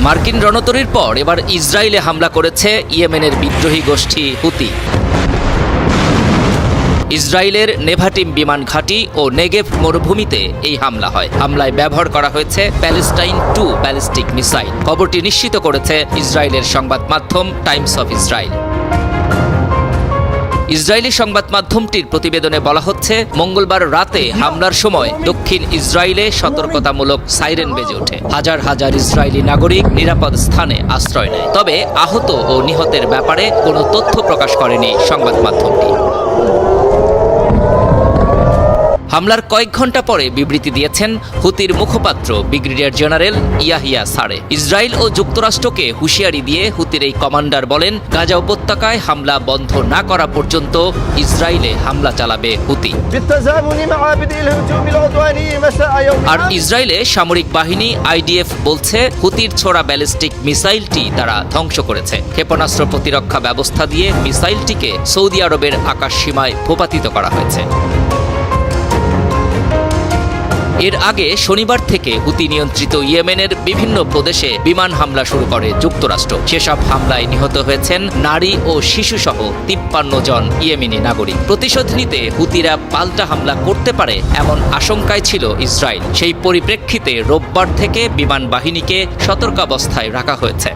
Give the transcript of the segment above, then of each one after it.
মার্কিন রণতরীর পর এবার ইসরায়েলে হামলা করেছে ইয়েমেনের বিদ্রোহী গোষ্ঠী হুতি। ইসরায়েলের নেভাটিম বিমান ঘাঁটি ও নেগেভ মরুভূমিতে এই হামলা হয়। হামলায় ব্যবহার করা হয়েছে প্যালেস্টাইন টু ব্যালিস্টিক মিসাইল। খবরটি নিশ্চিত করেছে ইসরায়েলের সংবাদ মাধ্যম টাইমস অফ ইসরায়েল। ইসরায়েলি সংবাদ মাধ্যমটির প্রতিবেদনে বলা হচ্ছে, মঙ্গলবার রাতে হামলার সময় দক্ষিণ ইসরায়েলে সতর্কতামূলক সাইরেন বেজে ওঠে। হাজার হাজার ইসরায়েলি নাগরিক নিরাপদ স্থানে আশ্রয় নেয়। তবে আহত ও নিহতের ব্যাপারে কোনো তথ্য প্রকাশ করেনি সংবাদ মাধ্যমটি। হামলার কয়েক ঘণ্টা পরে বিবৃতি দিয়েছেন হুতির মুখপাত্র ব্রিগেডিয়ার জেনারেল ইয়াহিয়া সারে। ইসরায়েল ও যুক্তরাষ্ট্রকে হুঁশিয়ারি দিয়ে হুতির এই কমান্ডার বলেন, গাজা উপত্যকায় হামলা বন্ধ না করা পর্যন্ত ইসরায়েলে হামলা চালাবে হুতি। আর ইসরায়েলে সামরিক বাহিনী আইডিএফ বলছে, হুতির ছোড়া ব্যালিস্টিক মিসাইলটি তারা ধ্বংস করেছে। ক্ষেপণাস্ত্র প্রতিরক্ষা ব্যবস্থা দিয়ে মিসাইলটিকে সৌদি আরবের আকাশ সীমায় ভূপাতিত করা হয়েছে। এর আগে শনিবার থেকে হুতি নিয়ন্ত্রিত ইয়েমেনের বিভিন্ন প্রদেশে বিমান হামলা শুরু করে যুক্তরাষ্ট্র। সেসব হামলায় নিহত হয়েছেন নারী ও শিশুসহ তিপ্পান্ন জন ইয়েমেনি নাগরিক। প্রতিশোধ নিতে হুতিরা পাল্টা হামলা করতে পারে এমন আশঙ্কায় ছিল ইসরায়েল। সেই পরিপ্রেক্ষিতে রোববার থেকে বিমান বাহিনীকে সতর্কাবস্থায় রাখা হয়েছে।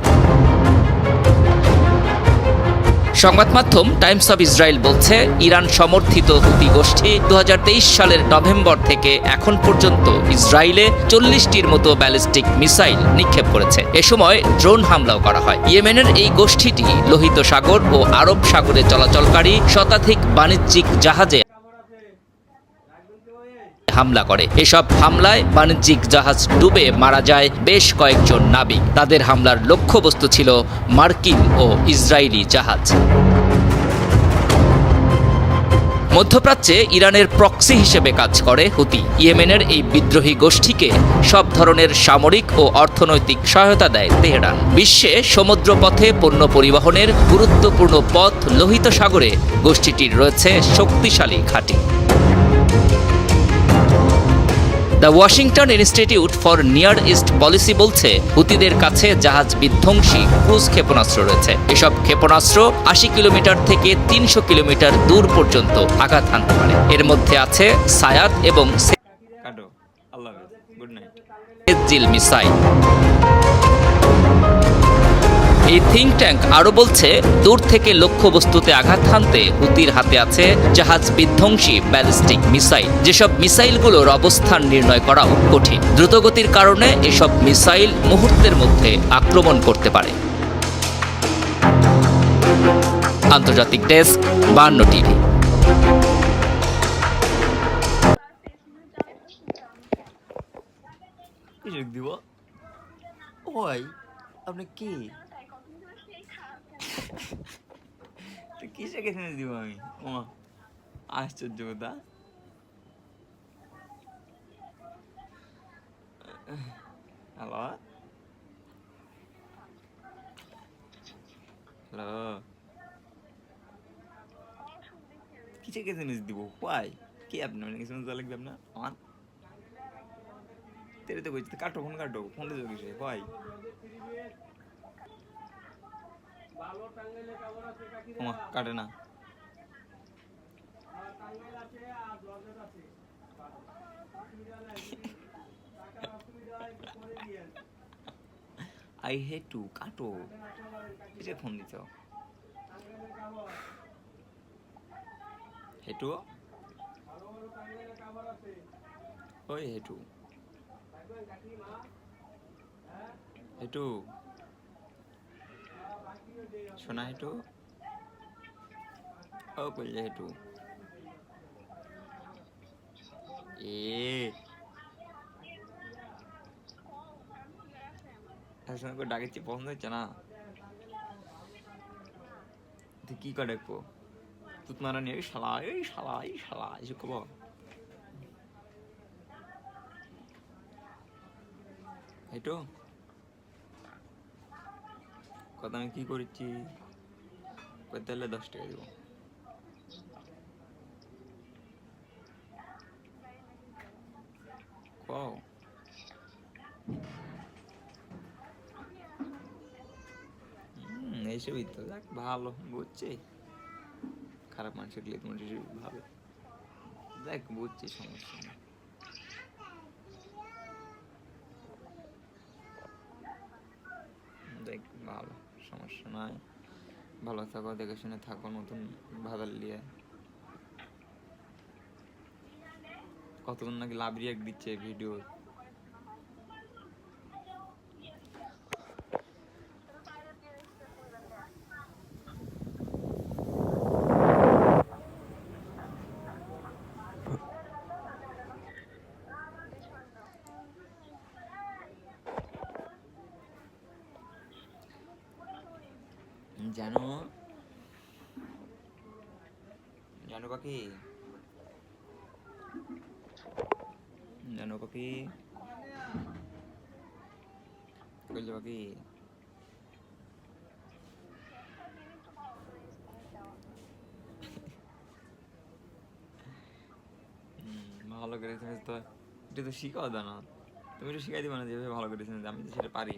সংবাদ মাধ্যম টাইমস অব ইসরায়েল বলছে, ইরান সমর্থিত হুতি গোষ্ঠী দু হাজার তেইশ সালের নভেম্বর থেকে এখন পর্যন্ত ইসরায়েলে চল্লিশটির মতো ব্যালিস্টিক মিসাইল নিক্ষেপ করেছে। এ সময় ড্রোন হামলাও করা হয়। ইয়েমেনের এই গোষ্ঠীটি লোহিত সাগর ও আরব সাগরে চলাচলকারী শতাধিক বাণিজ্যিক জাহাজে হামলা করে। এসব হামলায় বাণিজ্যিক জাহাজ ডুবে মারা যায় বেশ কয়েকজন নাবিক। তাদের হামলার লক্ষ্যবস্তু ছিল মার্কিন ও ইসরায়েলি জাহাজ। মধ্যপ্রাচ্যে ইরানের প্রক্সি হিসেবে কাজ করে হুতি। ইয়েমেনের এই বিদ্রোহী গোষ্ঠীকে সব ধরনের সামরিক ও অর্থনৈতিক সহায়তা দেয় তেহরান। বিশ্বে সমুদ্রপথে পণ্য পরিবহনের গুরুত্বপূর্ণ পথ লোহিত সাগরে গোষ্ঠীটির রয়েছে শক্তিশালী ঘাঁটি। The Washington Institute for Near East Policy বলছে হুতিদের কাছে জাহাজ বিধ্বংসী ক্রুজ ক্ষেপণাস্ত্র রয়েছে। এসব ক্ষেপণাস্ত্র আশি কিলোমিটার থেকে তিনশো কিলোমিটার দূর পর্যন্ত আঘাত হানতে পারে। এর মধ্যে আছে সায়াদ এবং কাটো গুড নাইট মিসাইল। এই থিঙ্ক ট্যাঙ্ক আরও বলছে, দূর থেকে লক্ষ্যবস্তুতে আঘাত হানতে হুতির হাতে আছে জাহাজ বিধ্বংসী ব্যালিস্টিক মিসাইল। যেসব মিসাইলগুলোর অবস্থান নির্ণয় করাও কঠিন। দ্রুতগতির কারণে এসব মিসাইল মুহূর্তের মধ্যে আক্রমণ করতে পারে। আন্তর্জাতিক ডেস্ক, বান্ন টিভি। দিব? ওই, আপনি কি? তো কিসে কেসে দিব আমি? ওমা, আশ্চর্য কথা। হ্যালো? হ্যালো? কিসে কেসে দিব? হোয়াই কি আপনি মানে কিছু লাগবে আপনার? আমার? তেরে তো কইছি, কাটো, ফোন কাটো ফোন কই ওমা কাটে না। আই টু কাটো। কিসে ফোন দিছ? হেটু ওই হেটু হেটু শোনা হেটু ও কইলে হেটু এ। ডাকেছি পছন্দ হচ্ছে না তুই কি করে দেখব তুত মারা নিয়ে, এই শালা এই শালা এই শালা এসব কব। হেটু কথা আমি কি করেছি? তাহলে দশ টাকা দিব। কও। এইসবই তো দেখ ভালো, বুঝছি। খারাপ মানুষের লিয়ে তোমার ভাবে দেখ বুঝছি, সমস্যা নেই। দেখ, ভালো। সমস্যা নাই। ভালো থাকো, দেখে শুনে থাকো, নতুন ভাদার লিয়ে কতক্ষণ নাকি লাভ রিয়াক্ট দিচ্ছে ভিডিও জানো? জানো পাখি জানো পাখি কইলে পাখি ভালো করে তুমি তো। এটা তো শিখাও দাও না তুমি তো শিখাই দিবে না যেভাবে ভালো করে আমি তো সেটা পারি।